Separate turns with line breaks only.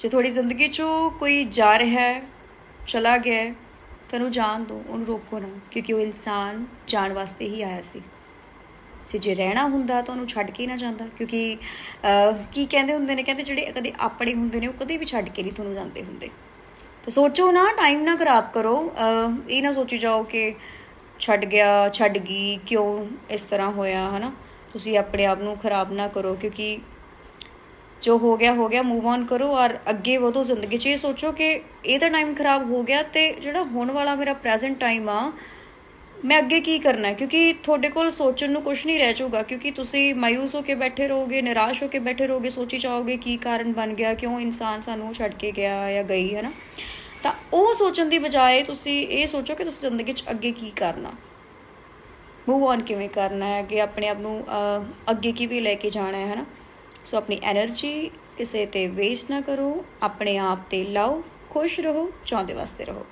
ਜੇ ਤੁਹਾਡੀ ਜ਼ਿੰਦਗੀ 'ਚੋਂ ਕੋਈ ਜਾ ਰਿਹਾ ਹੈ, ਚਲਾ ਗਿਆ ਹੈ, ਤਾਂ ਉਹਨੂੰ ਜਾਣ ਦਿਓ, ਉਹਨੂੰ ਰੋਕੋ ਨਾ, ਕਿਉਂਕਿ ਉਹ ਇਨਸਾਨ ਜਾਣ ਵਾਸਤੇ ਹੀ ਆਇਆ ਸੀ। ਸੀ ਜੇ ਰਹਿਣਾ ਹੁੰਦਾ ਤਾਂ ਉਹਨੂੰ ਛੱਡ ਕੇ ਹੀ ਨਾ ਜਾਂਦਾ, ਕਿਉਂਕਿ ਕੀ ਕਹਿੰਦੇ ਹੁੰਦੇ ਨੇ, ਕਹਿੰਦੇ ਜਿਹੜੇ ਕਦੇ ਆਪਣੇ ਹੁੰਦੇ ਨੇ, ਉਹ ਕਦੇ ਵੀ ਛੱਡ ਕੇ ਨਹੀਂ ਤੁਹਾਨੂੰ ਜਾਂਦੇ ਹੁੰਦੇ। ਤਾਂ ਸੋਚੋ ਨਾ ਟਾਈਮ ਨਾ ਖਰਾਬ ਕਰੋ ਇਹ ਨਾ ਸੋਚੀ ਜਾਓ ਕਿ ਛੱਡ ਗਿਆ, ਛੱਡ ਗਈ, ਕਿਉਂ ਇਸ ਤਰ੍ਹਾਂ ਹੋਇਆ, ਹਨਾ? ਤੁਸੀਂ ਆਪਣੇ ਆਪ ਨੂੰ ਖਰਾਬ ਨਾ ਕਰੋ, ਕਿਉਂਕਿ ਜੋ ਹੋ ਗਿਆ ਹੋ ਗਿਆ ਮੂਵ ਔਨ ਕਰੋ ਔਰ ਅੱਗੇ ਵਧੋ ਜ਼ਿੰਦਗੀ 'ਚ। ਇਹ ਸੋਚੋ ਕਿ ਇਹ ਤਾਂ ਟਾਈਮ ਖਰਾਬ ਹੋ ਗਿਆ ਤੇ ਜਿਹੜਾ ਹੁਣ ਵਾਲਾ ਮੇਰਾ ਪ੍ਰੈਜ਼ੈਂਟ ਟਾਈਮ ਆ, ਮੈਂ ਅੱਗੇ ਕੀ ਕਰਨਾ? ਕਿਉਂਕਿ ਤੁਹਾਡੇ ਕੋਲ ਸੋਚਣ ਨੂੰ ਕੁਝ ਨਹੀਂ ਰਹਿ ਜਾਊਗਾ, ਕਿਉਂਕਿ ਤੁਸੀਂ ਮਾਇੂਸ ਹੋ ਕੇ ਬੈਠੇ ਰਹੋਗੇ, ਨਿਰਾਸ਼ ਹੋ ਕੇ ਬੈਠੇ ਰਹੋਗੇ, ਸੋਚੀ ਜਾਓਗੇ ਕੀ ਕਾਰਨ ਬਣ ਗਿਆ, ਕਿਉਂ ਇਨਸਾਨ ਸਾਨੂੰ ਛੱਡ ਕੇ ਗਿਆ ਜਾਂ ਗਈ, ਹੈ ਨਾ? ਤਾਂ ਉਹ ਸੋਚਣ ਦੀ ਬਜਾਏ ਤੁਸੀਂ ਇਹ ਸੋਚੋ ਕਿ ਤੁਸੀਂ ਜ਼ਿੰਦਗੀ 'ਚ ਅੱਗੇ ਕੀ ਕਰਨਾ? ਮੂਵ ਔਨ ਕਿਵੇਂ ਕਰਨਾ ਹੈ? ਕਿ ਆਪਣੇ ਆਪ ਨੂੰ ਅੱਗੇ ਕਿਵੇਂ ਲੈ ਕੇ ਜਾਣਾ ਹੈ ਹਨਾ ਸੋ ਆਪਣੀ એનર્ਜੀ ਕਿਸੇ ਤੇ ਵੇਸਟ ਨਾ ਕਰੋ, ਆਪਣੇ ਆਪ ਤੇ ਲਾਓ, ਖੁਸ਼ ਰਹੋ, ਚਾਹੁੰਦੇ ਵਾਸਤੇ ਰਹੋ।